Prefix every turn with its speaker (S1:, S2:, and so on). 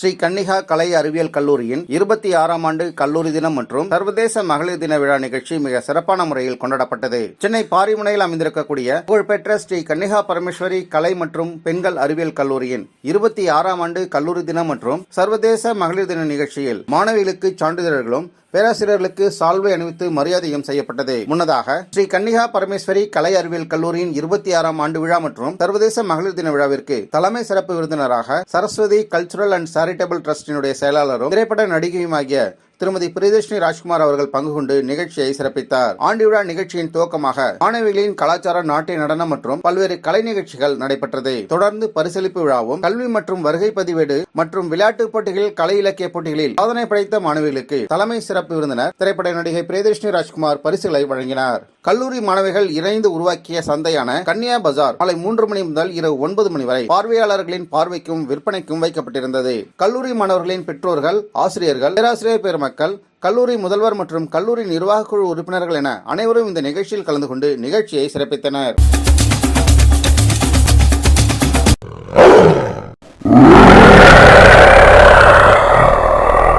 S1: ஸ்ரீ கன்னிகா கலை அறிவியல் கல்லூரியின் இருபத்தி ஆறாம் ஆண்டு கல்லூரி தினம் மற்றும் சர்வதேச மகளிர் தின விழா நிகழ்ச்சி மிக சிறப்பான முறையில் கொண்டாடப்பட்டது. சென்னை பாரிமுனையில் அமைந்திருக்கக்கூடிய புகழ்பெற்ற ஸ்ரீ கன்னிகா பரமேஸ்வரி கலை மற்றும் பெண்கள் அறிவியல் கல்லூரியின் இருபத்தி ஆறாம் ஆண்டு கல்லூரி தினம் மற்றும் சர்வதேச மகளிர் தின நிகழ்ச்சியில் மாணவிகளுக்கு சான்றிதழ்களும் பேராசிரியர்களுக்கு சால்வை அணிவித்து மரியாதையும் செய்யப்பட்டது. முன்னதாக ஸ்ரீ கன்னிகா பரமேஸ்வரி கலை அறிவியல் கல்லூரியின் இருபத்தி ஆறாம் ஆண்டு விழா மற்றும் சர்வதேச மகளிர் தின விழாவிற்கு தலைமை சிறப்பு விருந்தினராக சரஸ்வதி கல்ச்சுரல் அண்ட் சேரிட்டபிள் டிரஸ்டினுடைய செயலாளரும் திரைப்பட நடிகையுமாகிய திருமதி பிரியதர்ஷினி ராஜ்குமார் அவர்கள் பங்கு கொண்டு நிகழ்ச்சியை சிறப்பித்தார். ஆண்டு விழா நிகழ்ச்சியின் துவக்கமாக மாணவிகளின் கலாச்சார நாட்டிய நடனம் மற்றும் பல்வேறு கலை நிகழ்ச்சிகள் நடைபெற்றது. தொடர்ந்து பரிசளிப்பு விழாவும் கல்வி மற்றும் வருகை பதிவேடு மற்றும் விளையாட்டுப் போட்டிகளில் கலை இலக்கிய போட்டிகளில் சாதனை படைத்த மாணவிகளுக்கு தலைமை சிறப்பு விருந்தினர் திரைப்பட நடிகை பிரியதர்ஷினி ராஜ்குமார் பரிசுகளை வழங்கினார். கல்லூரி மாணவிகள் இணைந்து உருவாக்கிய சந்தையான கன்னியா பஜார் மாலை மூன்று மணி முதல் இரவு ஒன்பது மணி வரை பார்வையாளர்களின் பார்வைக்கும் விற்பனைக்கும் வைக்கப்பட்டிருந்தது. கல்லூரி மாணவர்களின் பெற்றோர்கள் ஆசிரியர்கள் பேராசிரியர் பெருமக்கள் கல்லூரி முதல்வர் மற்றும் கல்லூரி நிர்வாகக் குழு உறுப்பினர்கள் என அனைவரும் இந்த நிகழ்ச்சியில் கலந்து கொண்டு நிகழ்ச்சியை சிறப்பித்தனர்.